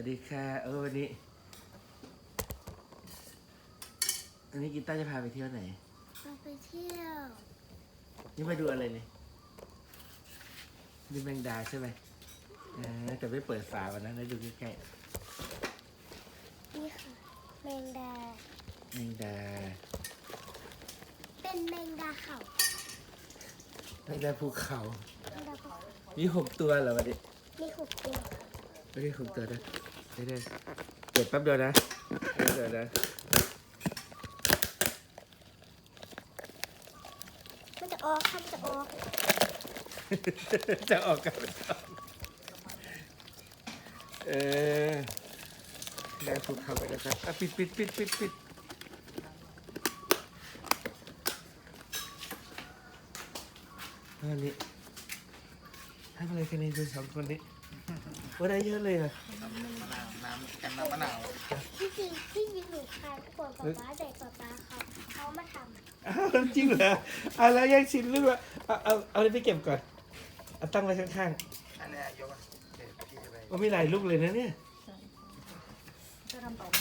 วัสดีค่ะ เออวันนี้ อันนี้กีต้าร์จะพาไปเที่ยวไหน เราไปเที่ยว นี่มาดูอะไรเนี่ยดูแมงดาใช่ไหมอ่าแต่ไม่เปิดฝาวันนั้นนะดูใกล้นี่ค่ะแมงดา ๆแมงดาเป็นแมงดาเขาแมงดาภูเขาแมงดาเขามีหกตัวเหรอวันนี้มีหกตัว ไม่ได้หกตัวนะ ไม่ได้เปิดแป๊บเดียวนะแป๊บเดียวนะมันจะออกค่ะมันจะออก จะออกกันเออได้ภูเขาไปแล้วครับอะปิดปิดปิดปิดปิดอันนี้ทำอะไรกันในดูสองคนนี้ว่าได้เยอะเลยอะ กันน้ำมะนาวที่จริงที่จริงหนูทานกว่าป๊าป๊าแต่ป๊าป๊าเขาเขามาทอ้าวจริงเหรอเอาแล้วแยกชิ้นหรือเปล่าเอาเอาเอาเลยไปเก็บก่อนเอาตั้งไว้ข้างอันเนี้ยยกอะเดี๋ยวพี่จะไปๆว่ามีหลายลูกเลยนะเนี่ยจะทำต่อไหม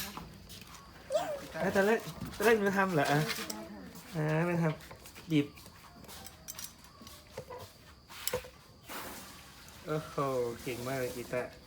คะอะตอนแรกตอนแรกมันทำเหรออะอ่ามันทำบีบโอ้โหเก่งมากเลยกีตาร์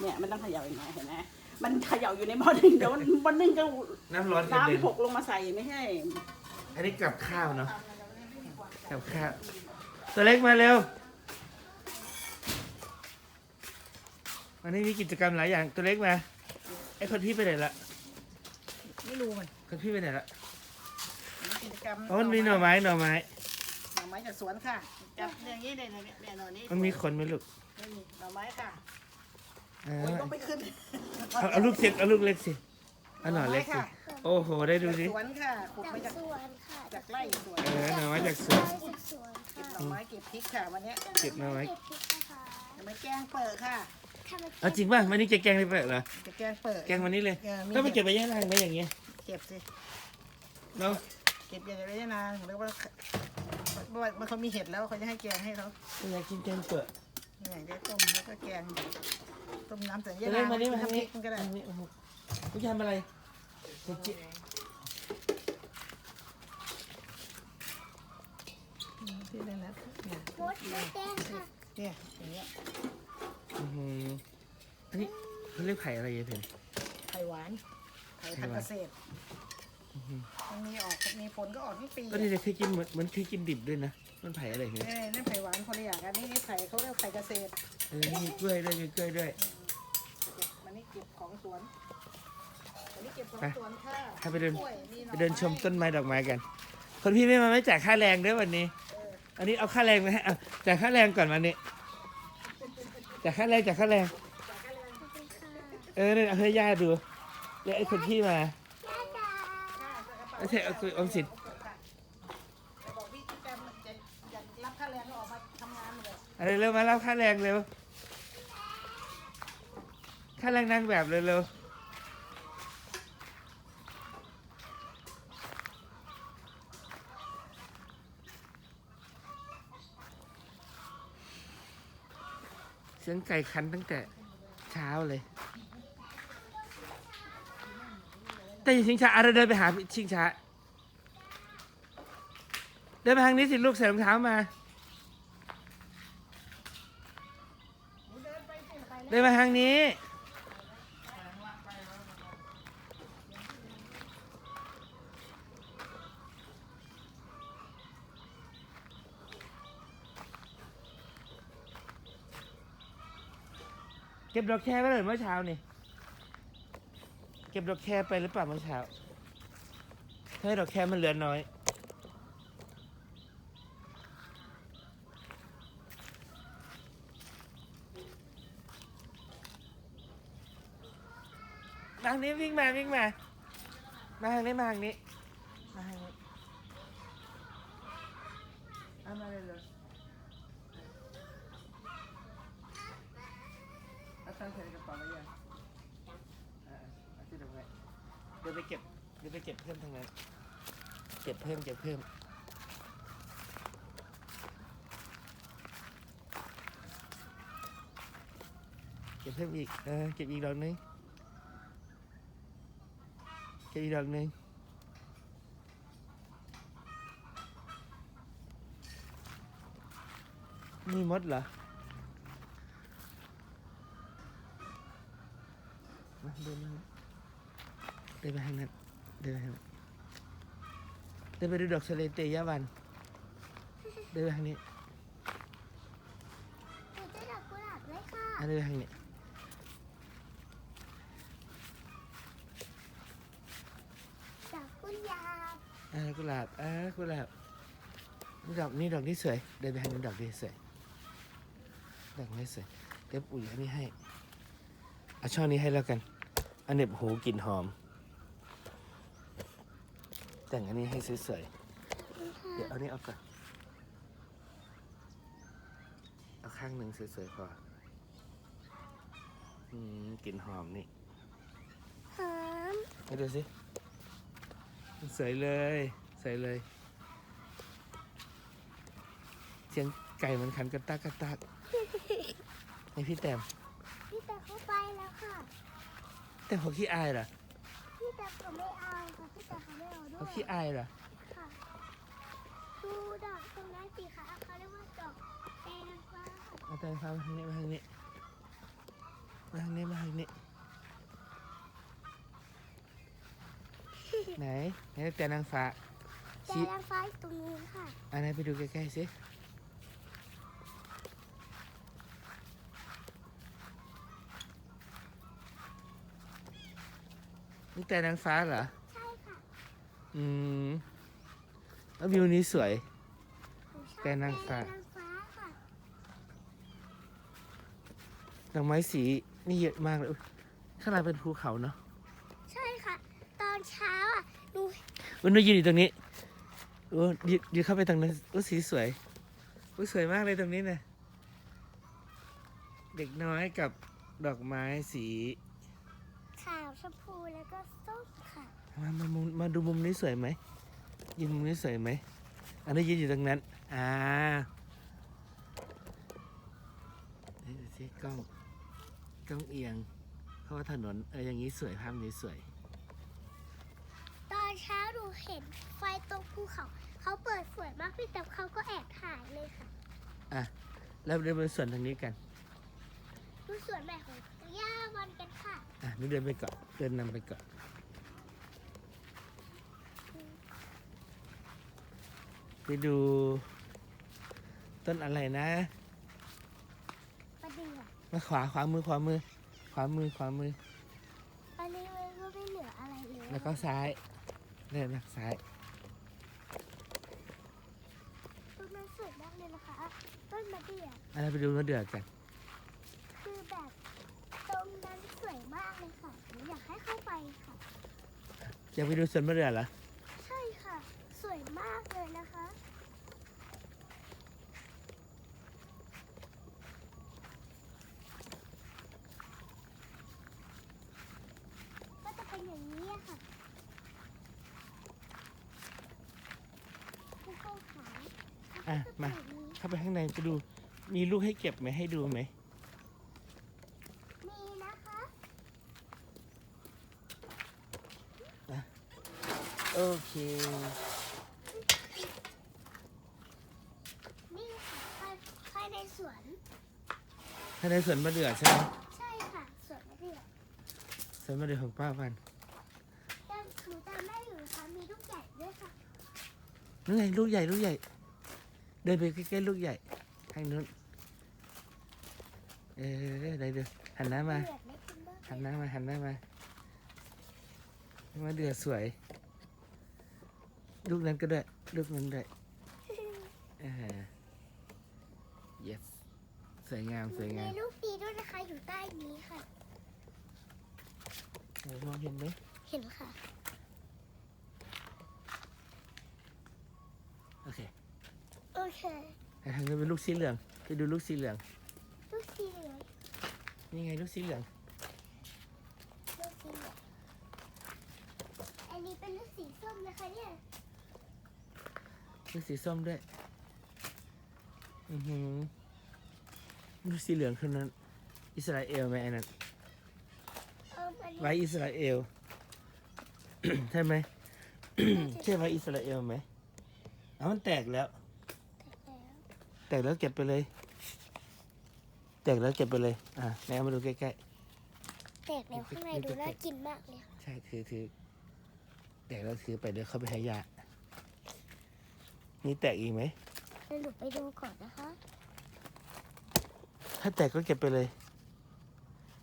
เนี่ยมันต้องเขย่าอย่างไงเห็นไหมมันเขย่าอยู่ในหม้อนึ่งเดี๋ยวมันหม้อนึ่งก็น้ำร้อนกระเด็นน้ำหกลงมาใส่ไม่ใช่อันนี้กับข้าวเนาะกับข้าวตัวเล็กมาเร็ววันนี้มีกิจกรรมหลายอย่างตัวเล็กมาไอ้คนพี่ไปไหนละไม่รู้มันคนพี่ไปไหนละกิจกรรมอ๋อมันมีหน่อไม้หน่อไม้หน่อไม้จากสวนค่ะจับอย่างนี้เนี่ยเนี่ยเนี่ยหน่อนี้มันมีขนไหมลูก ไม่มีหน่อไม้ค่ะอ่าโอ้ยต้องไปขึ้นเอาเอาลูกเล็กเอาลูกเล็กสิเอาหน่อเล็กสิโอ้โหได้ดูจากสิสวนค่ะขุดำมาจากจากสวนค่ะจากไร่สวนเออหน่อไม้จากสวน จากสวนเก็บหน่ค่ะอไม้เก็บพริกค่ะวันเนี้ยเก็บหน่อไม้เก็บพริกนะคะจะมาแกงเปิดค่ะทำไมเอาจริงป่ะวันนี้จะแกงได้เปล่าเหรอจะแกงเปิด แกงวันนี้เลยเออมีก็ไปเก็บไปย่างล่างไว้อย่างเงี้ยเก็บสิ เนาะเก็บอย่างไรได้นานหรือว่าว่ามันเขามีเห็ดแล้วเขาจะให้แกงให้เขาอยากกินแกงเปิด เนี่ยเดี๋ยวต้มแล้วก็แกงต้มน้ำแต่จะยะเล่นานมานี่มาทางทำพนี้ริกมันก็ได้ทางนี้โอ้โหคุณทำอะไรจะจิที่นั่นนะเนี่ยมดมดแดงค่ะเนี่ยอย่างเงี้ยอื้อหืออันนี้เขาเรียกไข่อะไรยายเพนไข่หวานไข่ทางไข่หวานเกษตร มันมีออกมีผลก็ออกทุกปีก็นี่เลยพี่กินเหมือนเหมือนพี่กินดิบด้วยนะมันไผ่อะไรเนี่ยเอ้ยนั่นไข่หวานคนละอย่างอันนี้ไข่เขาเรียกไข่เกษตรเออมีกล้วยด้วยมีกล้วยด้วยเก็บมันนี่เก็บของสวนอันนี้เก็บของไปสวนค่ะถ้าไปเดินกล้วยมีหไปน่อเดินชมไม้ต้นไม้ดอกไม้กัน คนพี่ไม่มาไม่จ่ายค่าแรงด้วยวันนี้ อันนี้เอาค่าแรงไปให้เอาจ่ายค่าแรงก่อนวันนี้จ่ายค่าแรงจ่ายค่าแรงขอบคุณค่ะเออเนี่ยเอาให้ย่าดูเรียกไอ้คนพี่มาย่าจ๋า ไอ้เธอเอาตัวออมสินแต่บอกพี่จะจะอยากรับค่าแรงก็ออกมาทำงานเลยอะไรเร็วมารับค่าแรงเร็วค่าแรงนางแบบเร็วเร็วเสียงไก่คันตั้งแต่เช้าเลย แต่อยู่ชิงช้าอะไรเดินไปหาชิงช้า เดินไปทางนี้สิลูกใส่รองเท้ามา เดินมาทางนี้ เก็บดอกแคร์ไปเลยเมื่อเช้านี่ ก็บดอกแคไปหรือเปล่าเมื่อเช้าให้ดอกแคมันเหลือน้อย ทางนี้วิ่งมาวิ่งมา มาทางนี้มาทางนี้ มาทางนี้เอามาเลยเลยเอาตังค์ใส่กับเป๋า ดี๋ยวไปเก็บเดี๋ยวไปเก็บเพิ่มทางนั้นเก็บเพิ่มเก็บเพิ่มเก็บเพิ่มอีกเออเก็บอีกดอกนึงเก็บอีกดอกนึงนี่มดเหรอมาเดินมา เดินไปทางนั้นเดินไปทางนั้นเดินไปดูดอกสะเลเตยวัน เดินไปทางนี้หนูจะดอกกุหลาบด้วยค่ะอะเดินไปทางนี้ดอกกุหลาบอ่ากุหลาบอ่ากุหลาบนี่ดอกนี่ดอกนี้สวย เดินไปทางนี้ดอกนี้สวยดอกนี้สวยเดี๋ยวปุ๋ยอันนี้ให้เอาช่อนี้ให้แล้วกันอันเหน็บหูกลิ่นหอม แต่งอันนี้ให้สวยๆ เดี๋ยวเอานี้เอาก่อน เอาข้างหนึ่งสวยๆพออืมกลิ่นหอมนี่ หอมให้ดูสิสวยเลยสวยเลย เสียงไก่มันขันกระตากกระตากให้พี่แต้มพี่แต่เขาไปแล้วค่ะ แต่เขาขี้อายเหรอพี่ แต่เขาไม่เอาค่ะพี่แต่เขาไม่เอาด้วเขายขี้อายเหรอค่ะดูดอกตรงนั้นสิคะเขาเรียกว่าดอกแดงฟ้ามาแต่มาทางนี้มาทางนี้มาทางนี้มาทางนี้ไหนไหนแต่นางฟ้าแดชี้งฟ้าอยู่ตรงนี้ค่ะอันไหนไปดูใกล้ๆสิ นี่แต่นางฟ้าเหรอ ใช่ค่ะอืม แล้ววิวนี้สวย หนูชอบแดงนางฟ้าแดงนางฟ้าค่ะดอกไม้สีนี่เยอะมากเลยอุ๊ยข้างล่างเป็นภูเขาเนาะใช่ค่ะ ตอนเช้าอะหนูอุ้ยหนูยืนอยู่ตรงนี้โอ้ยืนยืนเข้าไปตรงนั้นอุ้ยสีสวยอุ้ยสวยมากเลยตรงนี้นะเด็กน้อยกับดอกไม้สีขาวชมพูแล้วก็ส้มค่ะ มามามุมมาดูมุมนี้สวยไหมยืนมุมนี้สวยไหมอันนี้ยืนอยู่ตรงนั้น อ่าเฮ้ยดูสิกล้องกล้องเอียง เพราะว่าถนนเอออย่างนี้สวยภาพนี้สวย ตอนเช้าหนูเห็นไฟตรงภูเขา เขาเปิดสวยมากพี่แต่เขาก็แอบถ่ายเลยค่ะ อะ แล้วเดินไปส่วนทางนี้กัน ดูสวนใหม่ของ ย่าวันกันค่ะอะหนูเดินไปก่อนเดินนำไปก่อนไปดู ต้นอะไรนะประเดี๋ยวมาขวาขวามือขวามือ ขวามือขวามืออันนี้มันก็ไม่เหลืออะไรเลยแล้วก็ซ้ายเดินมาซ้าย ต้นมันสวยมากเลยนะคะต้นมะเดื่ออันนั้นไปดูมะเดือกัน คือแบบตรงนั้นสวยมากเลยค่ะหนูอยากให้เข้าไป ค่ะ อยากไปดูสวนมะเดือเหรอ ใช่ค่ะ สวยมากเลยนะคะ ก็จะเป็นอย่างนี้อะค่ะภูเขาขาวอะก็จะเป็นมาแบบนี้เข้าไปข้างในไปดู มีลูกให้เก็บไหมให้ดูไหมมีนะคะ โอเค นี่ค่ะภายภายในสวนถ้าในสวนมะเดือใช่ไหมใช่ค่ะ สวนมะเดื่อสวนมะเดือของป้าพันแต่หนูจำได้อยู่นะคะมีลูกใหญ่ด้วยค่ะนู่นไงลูกใหญ่ลูกใหญ่ เดินไปใกล้ๆลูกใหญ่ทางนู้น เออได้เดือหันหน้ามาเดือดไม่กินบ้างหันหน้ามาหันหน้ามา มาเดือดสวย ลูกนั้นก็ได้ลูกนั้นได้เออ yes สวยงามสวยงามีมลูกดีด้วยนะคะอยู่ใต้นี้ค่ะไหนมองเห็นไหมเห็นค่ะ โอเคโอเคแต่ทางนี้เป็นลูกสีเหลืองไปดูลูกสีเหลือง ลูกสีเหลืองนี่ไงลูกสีเหลืองลูกสีเหลืองอันนี้เป็นลูกสีส้มนะคะเนี่ย ลูกสีส้มด้วย อือหือลูกสีเหลืองคนนั้น อิสราเอลไหมอันนั้นเอออันนี้ไว้อิสราเอล ใช่ไหมใช่ไว้อิสราเอลไหมเอามันแตกแล้ว แตกแล้วเก็บไปเลย แตกแล้วเก็บไปเลย อะแม่เอามาดูใกล้แตกแล้วข้างในดูน่ากินมากเลยค่ะๆใช่ถือถือแตกแล้วถือไปเดี๋ยวเข้าไปให้ยา นี่แตกอีกไหมเดี๋ยวหนูไปดูก่อนนะคะ ถ้าแตกก็เก็บไปเลย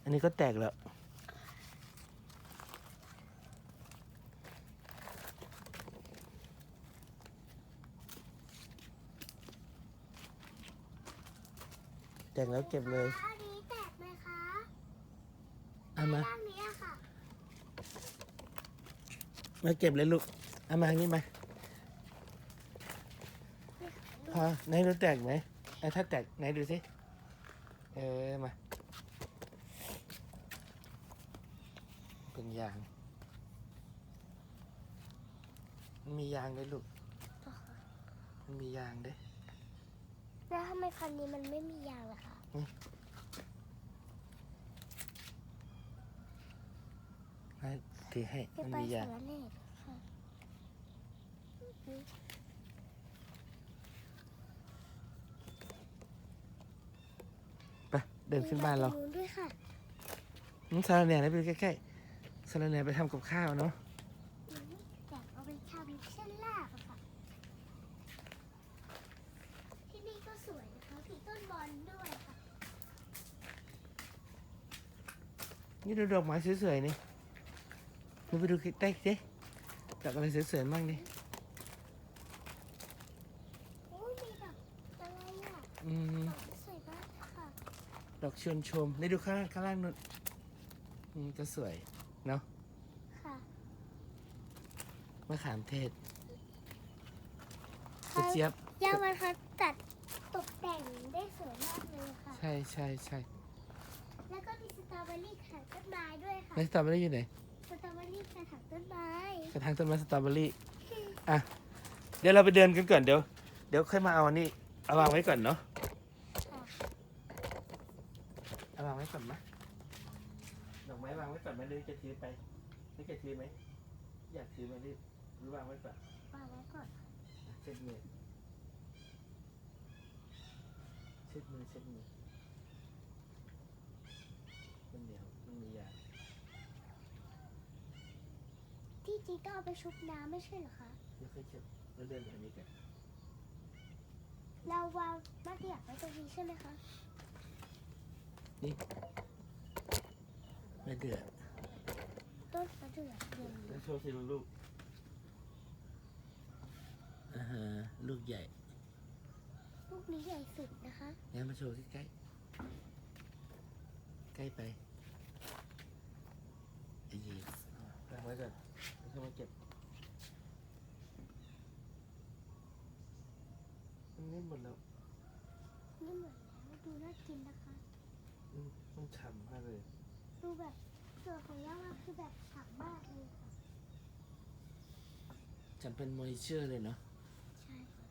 อันนี้ก็แตกแล้ว แตกแล้วเก็บเลยอันนี้แตกไหมคะเอามาด้านนี้อะค่ะ มาเก็บเลยลูกเอามาทางนี้มา พอไหนดูแตกไหมอะถ้าแตกไหนดูสิ เออ มา เป็นยาง มันมียางด้วยลูก มันมียางด้วยแล้วทำไมคันนี้มันไม่มียางล่ะคะมาถือให้จะมันไปมียาสางรเนตค่ะ ไป เดินขึ้นบ้านเรามีแบบด้วยค่ะน้องซาลาแหน่ไปดูใกล้ๆซาลาแหน่ไปทำกับข้าวเนาะอืมอยากเอาไปทำเส้นลาบอะค่ะ ที่นี่ก็สวยนะคะมีต้นบอลด้วยค่ะนี่ดูดอกไม้สวยๆนี่หนูไปดูใกล้ๆสิดอกอะไรสวยๆมั่งดิโอ้ยมีดอกอะไรอะอืมดอกสวยมากค่ะ ดอกชวนชมนี่ดูข้างล่างข้างล่างนู่นอืมก็สวยเนาะค่ะมะขามเทศกระเจี๊ยบยาวันคะตัดตกแต่งได้สวยมากเลยค่ะ ใช่ใช่ใช่แล้วก็มีสตรอเบอรี่กระถางต้นไม้ด้วยค่ะ แล้วสตรอเบอรี่อยู่ไหน สตรอเบอรี่กระถางต้นไม้ กระถางต้นไม้สตรอเบอรี่ อะ เดี๋ยวเราไปเดินกันก่อนเดี๋ยว เดี๋ยวค่อยมาเอาอันนี้ เอาวางไว้ก่อนเนาะค่ะ เอาวางไว้ก่อนมะดอกไม้วางไว้ก่อนไหมห รือจะถือไปหรือจะถือไหมอยากถือไหมหรือหรือวางไว้ก่อนวางไว้ก่อนอะเช็ดมือเช็ดมือเช็ดมือมันเหนียวมันมียาที่จริงต้องเอาไปชุบน้ำไม่ใช่เหรอคะเดี๋ยวค่อยเช็ดแล้วเดินไปทางนี้กันเราวางมะเดื่อไว้ตรงนี้ใช่ไหมคะไม่เดือด ต้นมะเดื่อเย็นแล้วโชว์สิลูกอ่าฮะลูกใหญ่ลูกนี้ใหญ่สุดนะคะเนี่ยมาโชว์ที่ใกล้ใกล้ไปไอ้ยีตั้งไว้ก่อนแล้วเข้ามาเก็บมันนิ่มหมดแล้วนี่เหมือนแล้วดูน่ากินนะคะ อืมมันฉ่ำมากเลย ดูแบบส่วนของย่าว่าคือแบบ ฉ่ำมากเลยค่ะฉันเป็นมอยเชอร์เลยเนาะใช่ค่ะ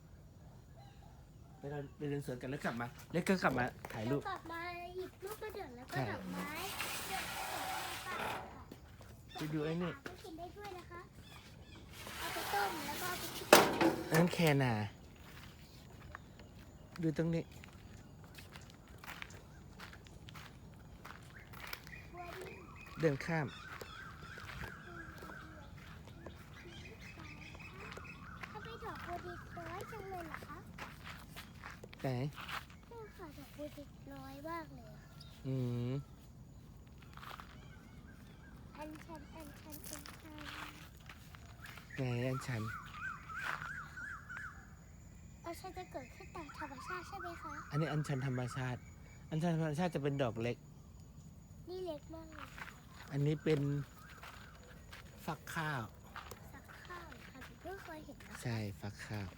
ไปเราไปเดินสวนกันแล้วกลับมาแล้วก็กลับมาถ่ายรูป แล้วกลับมาหยิบลูกมะเดื่อแล้วก็ใช่ดอกไม้เดี๋ยวก็ส่งไปฝากค่ะไปดูไอ้นี่ ก็กินได้ด้วยนะคะ เอาไปต้มแล้วก็เอาไปกินอันนั้นแคนา ดูตรงนี้ บัวดินเดินข้าม ถ้าไปดอกบัวดินน้อยจังเลยเหรอคะ ไหนเนี่ยค่ะดอกบัวดินน้อยมากเลยอะอืมอันชันอันชันอันชันไหนอันชัน อันชันจะเกิดขึ้นตามธรรมชาติใช่ไหมคะ อันนี้อัญชันธรรมชาติ อัญชันธรรมชาติจะเป็นดอกเล็ก นี่เล็กมากเลยอันนี้เป็นฟักข้าว สักข้าวค่ะหนูเพิ่งเคยเห็นนะ ใช่ฟักข้าว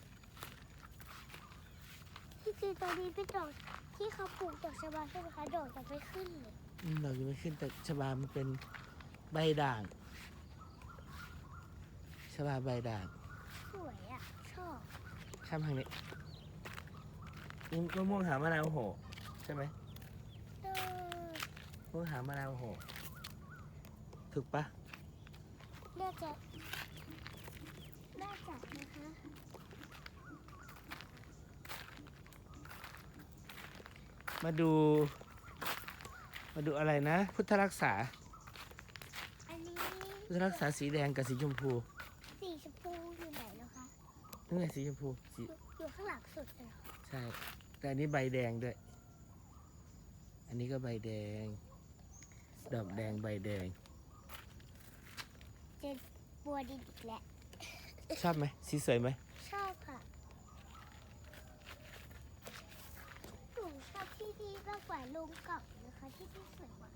ที่จริงตอนนี้เป็นดอกที่เขาปลูกดอกชะบาใช่ไหมคะดอกจะไม่ขึ้นเลยอืมเรายังไม่ขึ้นแต่ชบามันเป็นใบด่างชบาใบด่างสวยอะชอบข้ามทางนี้นี่มะม่วงหามะนาวโหใช่ไหมเออมะม่วงหามะนาวโหถูกปะน่าจะน่าจะนะคะ มาดู มาดูอะไรนะ พุทธรักษา อันนี้พุทธรักษาสีแดงกับสีชมพูสีชมพูอยู่ไหนแล้วคะนี่ไงสีชมพูสีอยู่อยู่ข้างหลังสุดเลยเหรอใช่ แต่อันนี้ใบแดงด้วย อันนี้ก็ใบแดง ดอกแดงใบแดง เจนบัวดินอีกแล้วชอบไหมสีสวยไหมชอบค่ะหนูชอบที่นี่ มากกว่าลุงเก่านะคะที่นี่สวยกว่า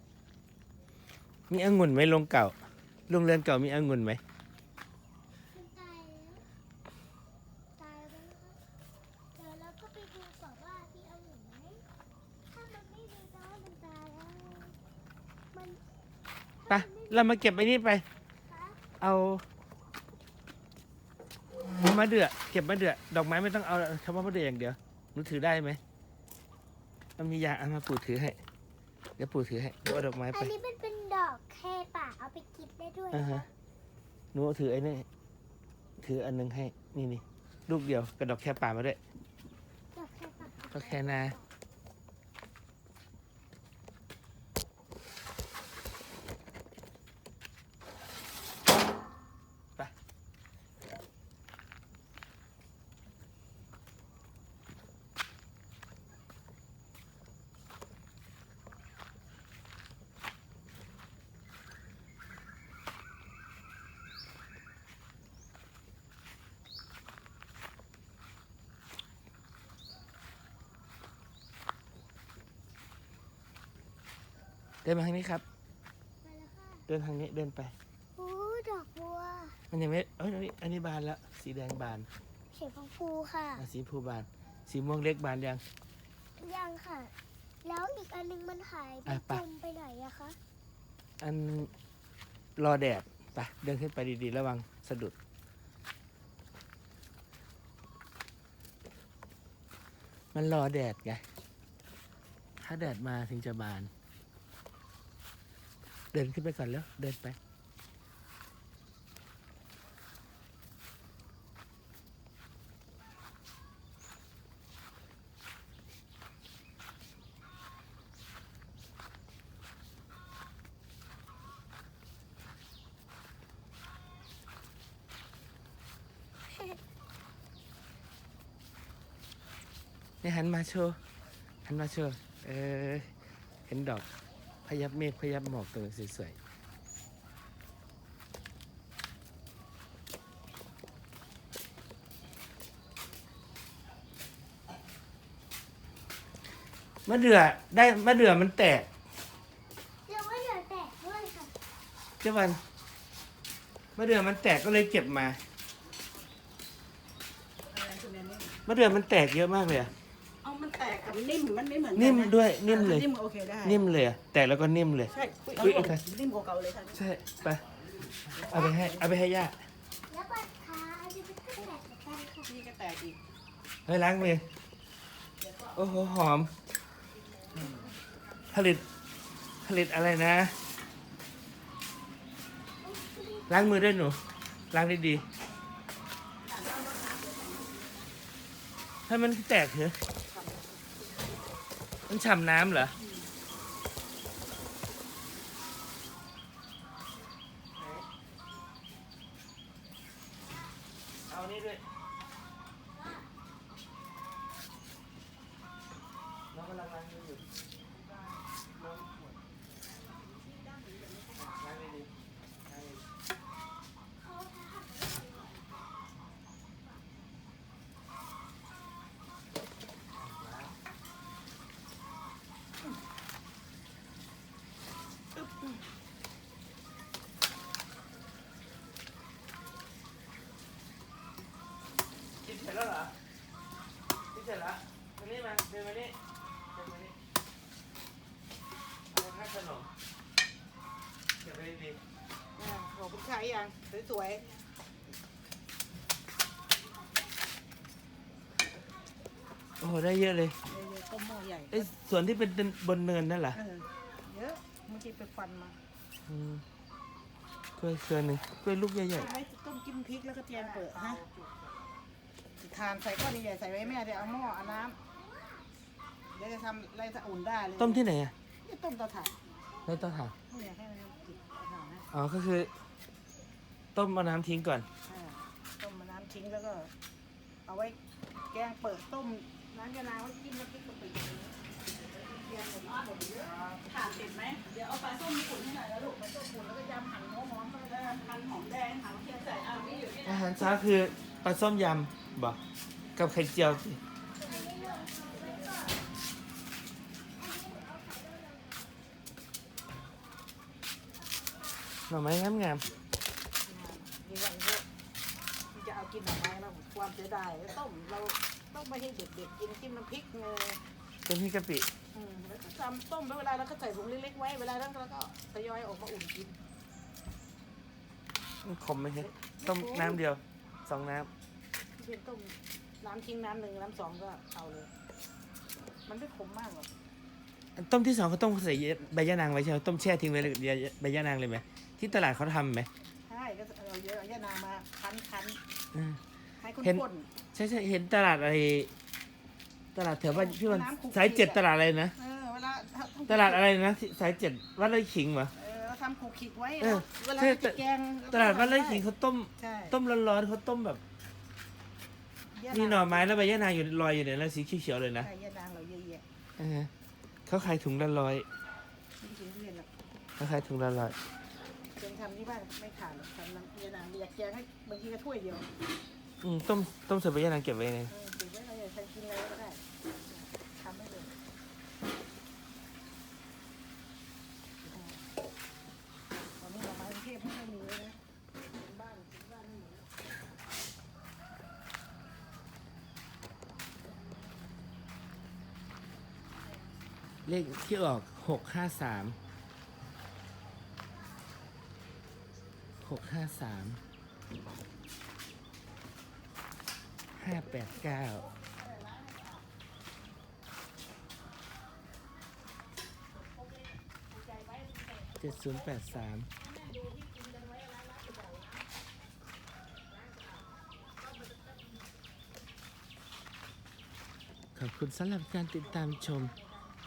มีองุ่นไหมลงเก่าโรงเรือนเก่ามีองุ่นไหมมันตายแล้วตายแล้วนะคะเดี๋ยวเราก็ไปดูก่อนว่ามีเอาอยู่ไหมถ้ามันไม่มีแปลว่ามันตายแล้วมันไปเรามาเก็บไอ้นี่ไป คะเอามะเดื่อเก็บมะเดื่อดอกไม้ไม่ต้องเอาเฉพาะมะเดื่ออย่างเดียวหนูถือได้ไหม มันมียาเอามาปู่ถือให้ เดี๋ยวปู่ถือให้หนูเอาดอกไม้อัไปนนี้มันเป็นดอกแค่ป่าเอาไปกินได้ด้วยอ่าฮะนะหนูเอาถือไอ้นี่ถืออันหนึงให้ นี่นี่ลูกเดียวกับดอกแค่ป่ามาด้วย ดอกแค่ป่าดอกแคนา เดินมาทางนี้ครับ ไปแล้วค่ะเดินทางนี้เดินไป โอ้ดอกบัว มันยังไม่เอ้ยอันนี้อันนี้บานแล้ว สีแดงบานเขียวของภูค่ะ อะสีชมพูบาน สีม่วงเล็กบานยัง ยังค่ะ แล้วอีกอันนึงมันหายไปอะไป จมไปไหนอะคะอันรอแดดไปเดินขึ้นไปดีๆ ระวังสะดุด มันรอแดดไง ถ้าแดดมาถึงจะบาน เดินขึ้นไปก่อนแล้ว เดินไปนี่หันมาโชว์ หันมาโชว์ เออ เห็นดอก ยับเมฆพยับหมอกตัวสวยๆมะเดื่อได้มะเดื่อมันแตกเดี๋ยวว่าเดี๋ยวแตกด้วยค่ะเจ้าวันมะเดื่อมันแตกก็เลยเก็บมาอะไรคุณแม่นี่มะเดื่อมันแตกเยอะมากเลยอะเอามัน แตกกับนิ่มมันไม่เหมือนกันิ่มนะด้วยนิ่มเลย นิ่มโอเคได้นิ่มเลยอะแตกแล้วก็นิ่มเลย ใช่อุ๊ยอุ๊ยเอาโอเคนิ่มกว่าเก่าเลยค่ะใช่ไปเอาไปให้เอาไปให้ย่าแล้วปัดขาอันนี้เป็นแตกเหมือนกันค่ะนี่ก็แตกอีกเฮ้ยล้างมือโอ้โหหอม ผลิตผลิตอะไรนะ ล้างมือด้วยหนูล้างดีๆถ้ามันแตกเหรอ มันฉ่ำน้ำเหรอ แล้วเหรอที่เสร็จแล้วมานี่มาเดินมานี่เดินมานี่เอาค่าขนมเก็บไว้ดีอ่าของคุณขายยังสวยๆโอ้โได้เยอะเลยต้มหม้อใหญ่ไอ้ยส่วนที่เป็นบนเนินนั่นเหรอเยอะเมื่อกี้ไปฟันมาอืกล้วยเครืหนึ่งกล้วยลูกใหญ่ๆต้มกิมพริกแล้วก็เจียมเปิดฮะ ทานใส่ก้อนใหญ่ๆใส่ไว้แม่เดี๋ยวเอาหม้อเอาน้ำเดี๋ยวจะทำอะไรจะอุ่นได้เลยๆต้มที่ไหนอะนี่ต้มเตาถ่านในเตาถ่านไม่อยากให้มันติดเตาถ่านนะอ๋อก็คือ ต้มเอาน้ำทิ้งก่อน อ่าต้มมาน้ำทิ้งแล้วก็ เอาไว้แกงเปิดต้มน้ำยานางไว้จิ้มน้ำพริกกะปิเตรียมหมดหมดเยอะถ่านเสร็จไหม เดี๋ยวเอาปลาส้มญี่ปุ่นให้หน่อยแล้วลูกปลาส้มญี่ปุ่นแล้วก็ยำหั่นหัวหอมแล้วก็หั่นหอมแดงหั่นกระเทียมใส่เอานี่อยู่นี่อานะหารเช้าคือปลาส้มยำ บอกกับไข่เจียวสิหน่อไม้งามงามนี่วันนี้ที่จะเอากินหน่อไม้แล้วความเสียดายต้มเราต้องไม่ให้เด็กๆกินจิ้มน้ำพริกเลยๆเป็นพี่กะปิอืมแล้วก็ทำต้มแล้วเวลาเราก็ใส่ถุงเล็กๆไว้เวลานั้นเราก็ทยอยออกมาอุ่นกินมันขมไหมฮะต้มน้ำเดียวสองน้ ที่เป็นต้มน้ำทิ้งน้ำหนึ่งน้ำสองก็เอาเลย มันไม่ขมมากหรอกำอันต้มที่สองเขาต้มใส่ใบยะนางไว้ใช่ไหมต้มแช่ทิ้งไว้เลยใบยะนางเลยไหมที่ตลาดเขาทำไหมใช่ก็เอาเยอะเอาย่านางมาคั้นคั้นอืมๆให้ข้เห็นนใช่ใช่เห็นตลาดอะไร ตลาดแถวบ้านพี่วันน้ำคุกกี้สายเจ็ดตลาดอะไรนะๆเออเวลาตลาดอะไรนะที่สายเจ็ดวัดไร่ขิงเหรอ เออเราทำขูกขีดไว้เออเวลาใช่จะแกงตลาดวัดไร่ขิงเขาต้ม ใช่ต้มร้อนๆเขาต้มแบบย่ามี นางหน่อไม้แล้วใบยะนางอยู่ลอยอยู่ในแล้วสีเขียวๆเลยนะใช่ย่านางเราเยอะแยะเออเขาขายถุงละร้อยจริงๆเรียนหรอกเขาขายถุงละร้อยเพียงทำที่บ้านไม่ขาดหรอกทำน้ำย่านางอยากแกงให้บางทีก็ถ้วยเดียวอืมต้มต้มใส่ใบยะนางเก็บไว้ไงเออถือไว้เราอยากใช้กินอะไรก็ได้ทำได้เลยตอนนี้เรามากรุงเทพไม่ค่อยมีเลยนะบ้านบ้านไม่มี เลขที่ออกหกห้าสามหกห้าสามห้าแปดเก้าเจ็ดศูนย์แปดสามขอบคุณสำหรับการติดตามชม